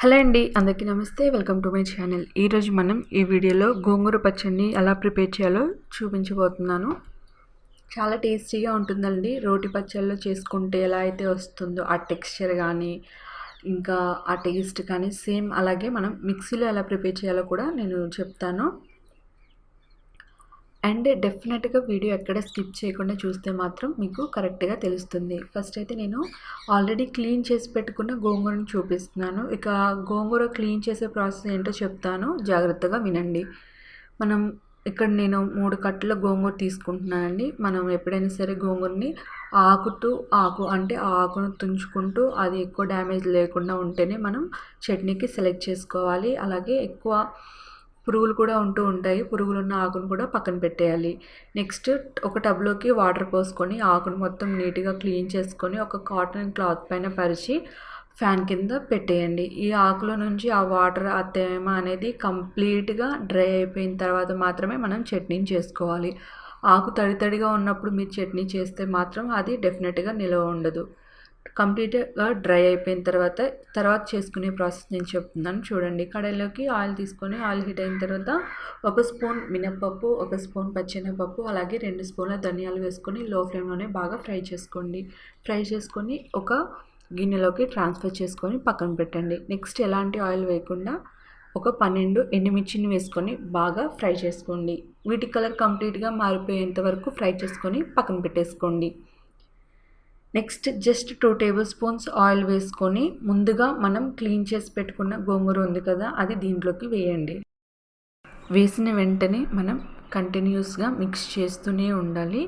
Hello అండి అందరికీ నమస్తే. Welcome to my channel. ఈరోజు మనం ఈ వీడియోలో గోంగూర పచ్చడిని ఎలా ప్రిపేర్ చేయాలో చూపించబోతున్నాను. చాలా టేస్టీగా ఉంటుందండి. రోటి పచ్చళ్ళు చేసుకుంటే ఎలా అయితే వస్తుందో ఆ టెక్స్చర్ కానీ ఇంకా ఆ టేస్ట్ కానీ సేమ్ అలాగే మనం మిక్సీలో ఎలా ప్రిపేర్ చేయాలో కూడా నేను చెప్తాను. అండ్ డెఫినెట్గా వీడియో ఎక్కడ స్కిప్ చేయకుండా చూస్తే మాత్రం మీకు కరెక్ట్గా తెలుస్తుంది. ఫస్ట్ అయితే నేను ఆల్రెడీ క్లీన్ చేసి పెట్టుకున్న గోంగూరను చూపిస్తున్నాను. ఇక గోంగూర క్లీన్ చేసే ప్రాసెస్ ఏంటో చెప్తాను. జాగ్రత్తగా వినండి. మనం ఇక్కడ నేను మూడు కట్టల గోంగూర తీసుకుంటున్నానండి. మనం ఎప్పుడైనా సరే గోంగూరని ఆకుతూ ఆకు అంటే ఆ ఆకును తుంచుకుంటూ అది ఎక్కువ డ్యామేజ్ లేకుండా ఉంటేనే మనం చట్నీకి సెలెక్ట్ చేసుకోవాలి. అలాగే ఎక్కువ పురుగులు కూడా ఉంటూ ఉంటాయి. పురుగులు ఉన్న ఆకును కూడా పక్కన పెట్టేయాలి. నెక్స్ట్ ఒక టబ్లోకి వాటర్ పోసుకొని ఆకును మొత్తం నీట్గా క్లీన్ చేసుకొని ఒక కాటన్ క్లాత్ పైన పరిచి ఫ్యాన్ కింద పెట్టేయండి. ఈ ఆకుల నుంచి ఆ వాటర్ ఆ తేమ అనేది కంప్లీట్గా డ్రై అయిపోయిన తర్వాత మాత్రమే మనం చట్నీని చేసుకోవాలి. ఆకు తడి తడిగా ఉన్నప్పుడు మీరు చట్నీ చేస్తే మాత్రం అది డెఫినెట్గా నిలవ ఉండదు. కంప్లీట్గా డ్రై అయిపోయిన తర్వాత తర్వాత చేసుకునే ప్రాసెస్ నేను చెప్తున్నాను. చూడండి కడాయిలోకి ఆయిల్ తీసుకొని ఆయిల్ హీట్ అయిన తర్వాత ఒక స్పూన్ మినప్పప్పు ఒక స్పూన్ పచ్చెనపప్పు అలాగే రెండు స్పూన్ల ధనియాలు వేసుకొని లో ఫ్లేమ్లోనే బాగా ఫ్రై చేసుకోండి. ఫ్రై చేసుకొని ఒక గిన్నెలోకి ట్రాన్స్ఫర్ చేసుకొని పక్కన పెట్టండి. నెక్స్ట్ ఎలాంటి ఆయిల్ వేయకుండా ఒక పన్నెండు ఎండుమిర్చిని వేసుకొని బాగా ఫ్రై చేసుకోండి. వీటి కలర్ కంప్లీట్గా మారిపోయేంత వరకు ఫ్రై చేసుకొని పక్కన పెట్టేసుకోండి. Next just two table spoons oil వేసుకొని ముందుగా మనం క్లీన్ చేసి పెట్టుకున్న గోంగూర ఉంది కదా అది దీంట్లోకి వేయండి. వేసిన వెంటనే మనం కంటిన్యూస్గా మిక్స్ చేస్తూనే ఉండాలి.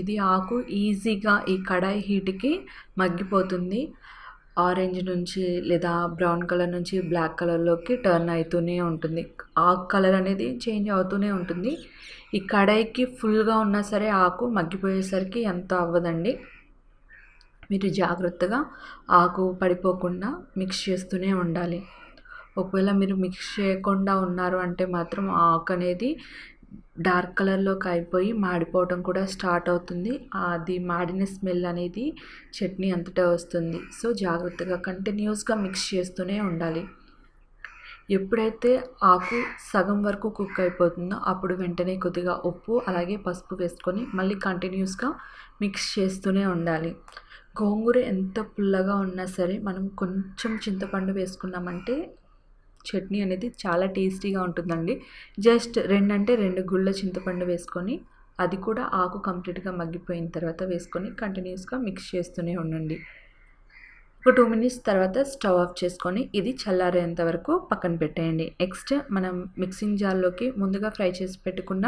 ఇది ఆకు ఈజీగా ఈ కడాయి హీట్కి మగ్గిపోతుంది. ఆరెంజ్ నుంచి లేదా బ్రౌన్ కలర్ నుంచి బ్లాక్ కలర్లోకి టర్న్ అవుతూనే ఉంటుంది. ఆకు కలర్ అనేది చేంజ్ అవుతూనే ఉంటుంది. ఈ కడాయికి ఫుల్గా ఉన్నా సరే ఆకు మగ్గిపోయేసరికి ఎంత అవ్వదండి? మీరు జాగ్రత్తగా ఆకు పడిపోకుండా మిక్స్ చేస్తూనే ఉండాలి. ఒకవేళ మీరు మిక్స్ చేయకుండా ఉన్నారు అంటే మాత్రం ఆకు అనేది డార్క్ కలర్లోకి అయిపోయి మాడిపోవడం కూడా స్టార్ట్ అవుతుంది. అది మాడిన స్మెల్ అనేది చట్నీ అంతటా వస్తుంది. సో జాగ్రత్తగా కంటిన్యూస్గా మిక్స్ చేస్తూనే ఉండాలి. ఎప్పుడైతే ఆకు సగం వరకు కుక్ అయిపోతుందో అప్పుడు వెంటనే కొద్దిగా ఉప్పు అలాగే పసుపు వేసుకొని మళ్ళీ కంటిన్యూస్గా మిక్స్ చేస్తూనే ఉండాలి. గోంగూర ఎంత పుల్లగా ఉన్నా సరే మనం కొంచెం చింతపండు వేసుకున్నామంటే చట్నీ అనేది చాలా టేస్టీగా ఉంటుందండి. జస్ట్ రెండు అంటే రెండు గుళ్ళ చింతపండు వేసుకొని అది కూడా ఆకు కంప్లీట్గా మగ్గిపోయిన తర్వాత వేసుకొని కంటిన్యూస్గా మిక్స్ చేస్తూనే ఉండండి. ఒక టూ మినిట్స్ తర్వాత స్టవ్ ఆఫ్ చేసుకొని ఇది చల్లారేంత వరకు పక్కన పెట్టేయండి. నెక్స్ట్ మనం మిక్సింగ్ జార్లోకి ముందుగా ఫ్రై చేసి పెట్టుకున్న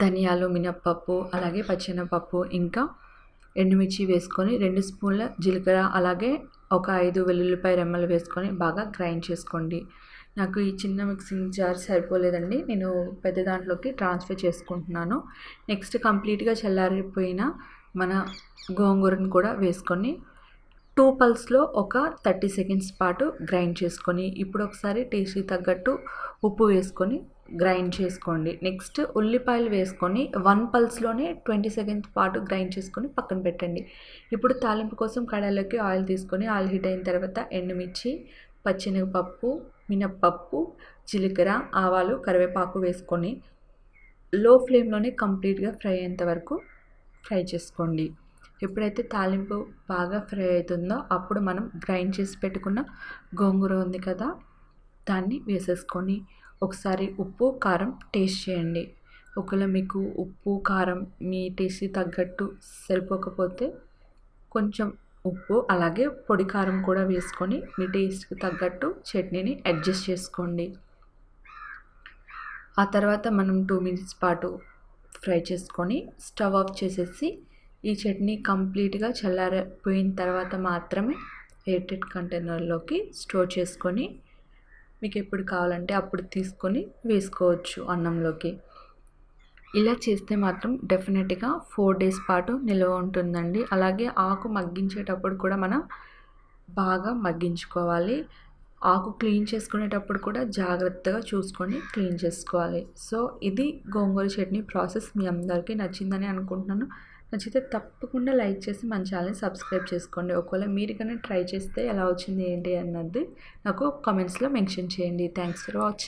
ధనియాలు మినప్పప్పు అలాగే పచ్చెనపప్పు ఇంకా ఎండుమిర్చి వేసుకొని రెండు స్పూన్ల జీలకర్ర అలాగే ఒక ఐదు వెల్లుల్లిపాయ రెమ్మలు వేసుకొని బాగా గ్రైండ్ చేసుకోండి. నాకు ఈ చిన్న మిక్సింగ్ జార్ సరిపోలేదండి. నేను పెద్ద దాంట్లోకి ట్రాన్స్ఫర్ చేసుకుంటున్నాను. నెక్స్ట్ కంప్లీట్గా చల్లారిపోయిన మన గోంగూరను కూడా వేసుకొని టూ పల్స్లో ఒక థర్టీ సెకండ్స్ పాటు గ్రైండ్ చేసుకొని ఇప్పుడు ఒకసారి టేస్ట్కి తగ్గట్టు ఉప్పు వేసుకొని గ్రైండ్ చేసుకోండి. నెక్స్ట్ ఉల్లిపాయలు వేసుకొని వన్ పల్స్లోనే ట్వంటీ సెకండ్స్ పాటు గ్రైండ్ చేసుకొని పక్కన పెట్టండి. ఇప్పుడు తాలింపు కోసం కడాయిలోకి ఆయిల్ తీసుకొని ఆయిల్ హీట్ అయిన తర్వాత ఎండుమిర్చి పచ్చెనగపప్పు మినప్పప్పు జీలకర్ర ఆవాలు కరివేపాకు వేసుకొని లో ఫ్లేమ్లోనే కంప్లీట్గా ఫ్రై అయ్యేంత వరకు ఫ్రై చేసుకోండి. ఎప్పుడైతే తాలింపు బాగా ఫ్రై అవుతుందో అప్పుడు మనం గ్రైండ్ చేసి పెట్టుకున్న గోంగూర ఉంది కదా దాన్ని వేసేసుకొని ఒకసారి ఉప్పు కారం టేస్ట్ చేయండి. ఒకవేళ మీకు ఉప్పు కారం మీ టేస్ట్కి తగ్గట్టు సరిపోకపోతే కొంచెం ఉప్పు అలాగే పొడి కారం కూడా వేసుకొని మీ టేస్ట్కి తగ్గట్టు చట్నీని అడ్జస్ట్ చేసుకోండి. ఆ తర్వాత మనం టూ మినిట్స్ పాటు ఫ్రై చేసుకొని స్టవ్ ఆఫ్ చేసేసి ఈ చట్నీ కంప్లీట్గా చల్లారిపోయిన తర్వాత మాత్రమే ఎయిర్టెడ్ కంటైనర్లోకి స్టోర్ చేసుకొని మీకు ఎప్పుడు కావాలంటే అప్పుడు తీసుకొని వేసుకోవచ్చు అన్నంలోకి. ఇలా చేస్తే మాత్రం డెఫినెట్గా ఫోర్ డేస్ పాటు నిల్వ ఉంటుందండి. అలాగే ఆకు మగ్గించేటప్పుడు కూడా మనం బాగా మగ్గించుకోవాలి. ఆకు క్లీన్ చేసుకునేటప్పుడు కూడా జాగ్రత్తగా చూసుకొని క్లీన్ చేసుకోవాలి. సో ఇది గోంగూర చట్నీ ప్రాసెస్ మీ అందరికీ నచ్చిందని అనుకుంటున్నాను. నచ్చితే తప్పకుండా లైక్ చేసి మన ఛానల్ని సబ్స్క్రైబ్ చేసుకోండి. ఒకవేళ మీరు కానీ ట్రై చేస్తే ఎలా వచ్చింది ఏంటి అన్నది నాకు కామెంట్స్లో మెన్షన్ చేయండి. Thanks for watching